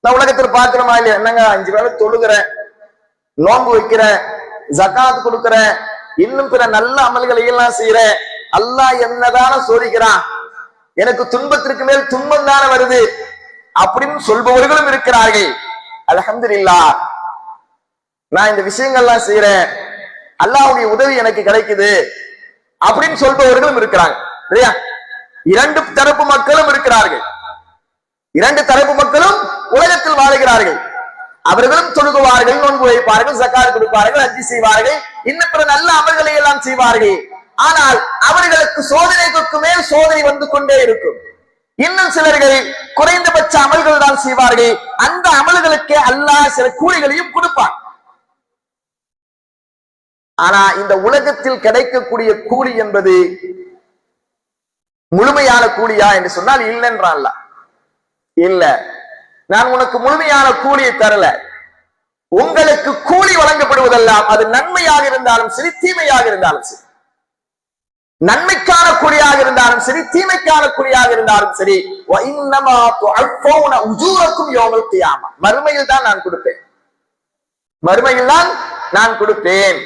நான் உலகத்தில் பாக்குறமா இல்லையா? என்னங்க அஞ்சு வேலை தொழுகிறேன் நோன்பு வைக்கிறேன் ஜகாத் கொடுக்கிறேன் இன்னும் பிற நல்ல அமல்களை எல்லாம் செய்யறேன். அல்லாஹ் என்னதான சோதிக்கிறான்? எனக்கு துன்பத்திற்கு மேல் துன்பம் தானே வருது? அப்படின்னு சொல்பவர்களும் இருக்கிறார்கள். அல்ஹம்துலில்லாஹ். நான் இந்த விஷயங்கள்லாம் செய்யறேன். அல்லாஹ்வுடைய உதவி எனக்கு கிடைக்குது. அப்படின்னு சொல்பவர்களும் இருக்கிறாங்க. சரியா? இரண்டு தரப்பு மக்களும் இருக்கிறார்கள். இரண்டு தரப்பு மக்களும் உலகத்தில் வாழுகிறார்கள். அவர்களும் தொழுகுவார்கள் நோன்பு வைப்பார்கள் சக்கார் கொடுப்பார்கள் அஜி செய்வார்கள். இன்னும் பிற நல்ல அமல்களை எல்லாம் செய்வார்கள். ஆனால் அவர்களுக்கு சோதனைக்கு மேல் சோதனை வந்து கொண்டே இருக்கும். இன்னும் சிலர்கள் குறைந்தபட்ச அமல்கள் தான் செய்வார்கள். அந்த அமல்களுக்கு அல்லாஹ் சில கூலிகளையும் கொடுப்பான். ஆனா இந்த உலகத்தில் கிடைக்கக்கூடிய கூலி என்பது முழுமையான கூலியா என்று சொன்னால் இல்லைன்றான்ல இல்ல. நான் உனக்கு முழுமையான கூலியை தரல. உங்களுக்கு கூலி வழங்கப்படுவதெல்லாம் அது நன்மையாக இருந்தாலும் சரி தீமையாக இருந்தாலும் சரி. நன்மைக்கான குறியாக இருந்தாலும் சரி தீமைக்கான குறியாக இருந்தாலும் சரி. உஜூரக்கும் யோகல் தியாமா மறுமையில் தான் நான் கொடுப்பேன். மறுமையில் தான் நான் கொடுப்பேன்.